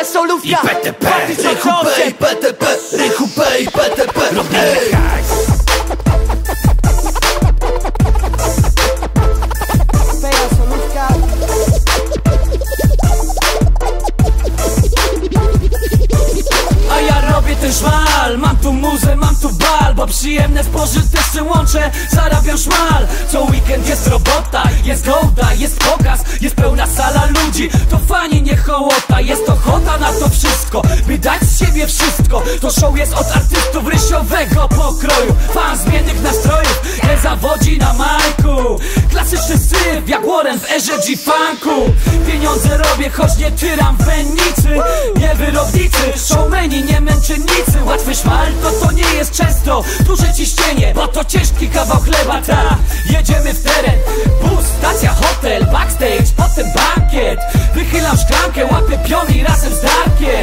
PTP, solówka. I PTP, Rychu P i PTP, Rychu P i PTP Robimy hajs szmal Mam tu muzę, mam tu bal Bo przyjemne spożyteczne łączę Zarabiam szmal. Co weekend jest robota Jest gołda, jest pokaz Jest pełna sala ludzi. To fani nie hołota Jest ochota na to wszystko By dać z siebie wszystko. To show jest od artystów Pieniądze robię, choć nie tyram w mennicy Nie wyrobnicy, showmeni, nie męczennicy. Łatwy szmal to to nie jest często. Duże ciśnienie, bo to ciężki kawał chleba Ta, jedziemy w teren Bus, stacja, hotel, backstage, potem bankiet. Wychylam szklankę, łapię pion i razem z Darkiem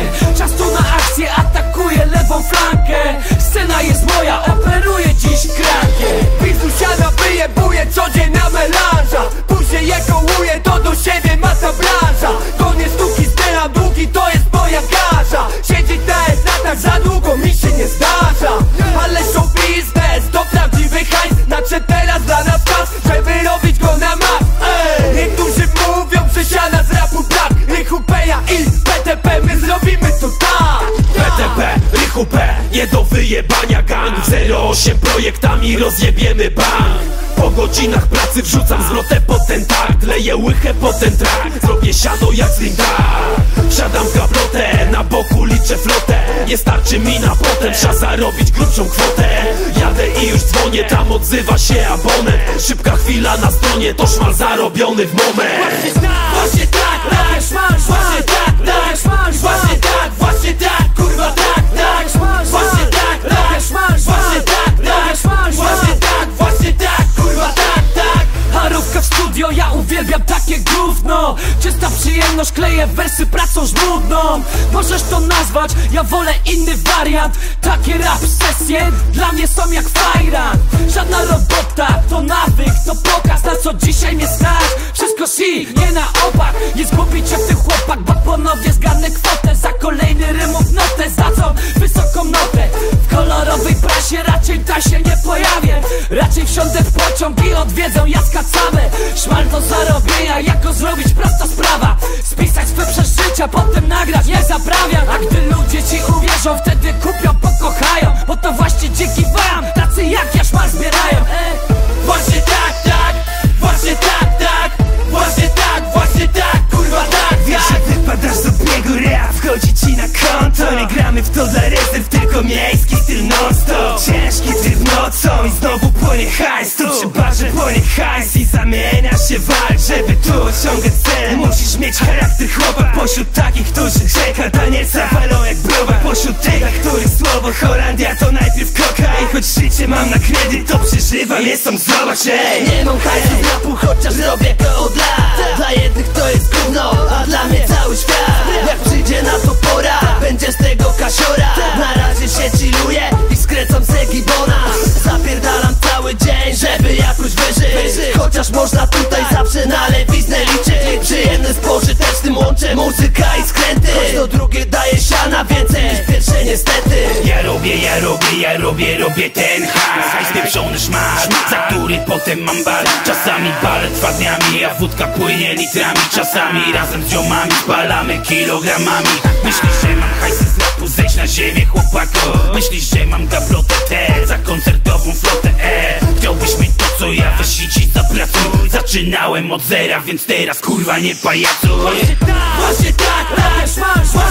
projektami rozjebiemy bank. Po godzinach pracy wrzucam zwrotę po ten takt Leję łychę po ten track, zrobię siano jak z Wsiadam w gablotę, na boku liczę flotę. Nie starczy mi na potem, trzeba zarobić grubszą kwotę. Jadę i już dzwonię, tam odzywa się abonent. Szybka chwila na stronie, to szmal zarobiony w moment. Właśnie tak, tak, szmal, Właśnie tak, tak, szmal, takie gówno. Czysta przyjemność, kleję wersy pracą żmudną. Możesz to nazwać, ja wolę inny wariant. Takie rap sesje dla mnie są jak fajran Żadna robota, to nawyk, to pokaz Na co dzisiaj mnie stać, wszystko si, nie na opak. Nie zgubić się w tych chłopak, bo ponownie zgarnę kwotę Za kolejny rymów notę, za co? Wysoką notę. W kolorowej prasie raczej ta się nie pojawię Raczej wsiądę w pociąg i odwiedzę Jacka Cawę. Szmal do zarobienia, jak go zrobić, prosta sprawa. Spisać swe przeżycia, potem nagrać, nie zaprawiam. A gdy ludzie ci uwierzą, wtedy kupią, pokochają. Bo to właśnie dzięki wam, tacy jak ja szmal zbierają. E. Właśnie tak, tak Właśnie tak, tak. Właśnie tak, właśnie tak, kurwa tak, Wiesz, tak. jak wypadasz z obiegu rap Wchodzi ci na konto. Nie gramy w to dla rezerw Tylko miejski styl non-stop hajs I zamienia się walk Żeby tu osiągać cel. Musisz mieć charakter chłopak Pośród takich, którzy czeka. Danielsa walą jak browar Pośród tych, dla których słowo Holandia To najpierw koka I choć życie mam na kredyt To przeżywam, jest tam zobacz, ej. Nie mam hajsu z rapu, chociaż robię to od lat. Dla jednych to jest gówno, a dla mnie cały świat. Jak przyjdzie na to pora, będzie z tego kasiora Chociaż można tutaj zawsze na lewiznę liczyć. Przyjemny z pożytecznym łączę muzyka i skręty. Choć to drugie daje siana więcej niż pierwsze niestety. Ja robię, ja robię, ja robię, robię ten hajs Hajs pieprzony szmal, za który potem mam bal. Czasami balet trwa dniami, a wódka płynie litrami. Czasami razem z ziomami spalamy kilogramami. Myślisz, że mam hajsy z rapu, zejdź na ziemię chłopako? Myślisz, że mam gablotę T za koncertową flotę Zaczynałem od zera, więc teraz kurwa nie pajacuj Właśnie tak, tak, właśnie tak, tak, właśnie tak, właśnie tak, kurwa tak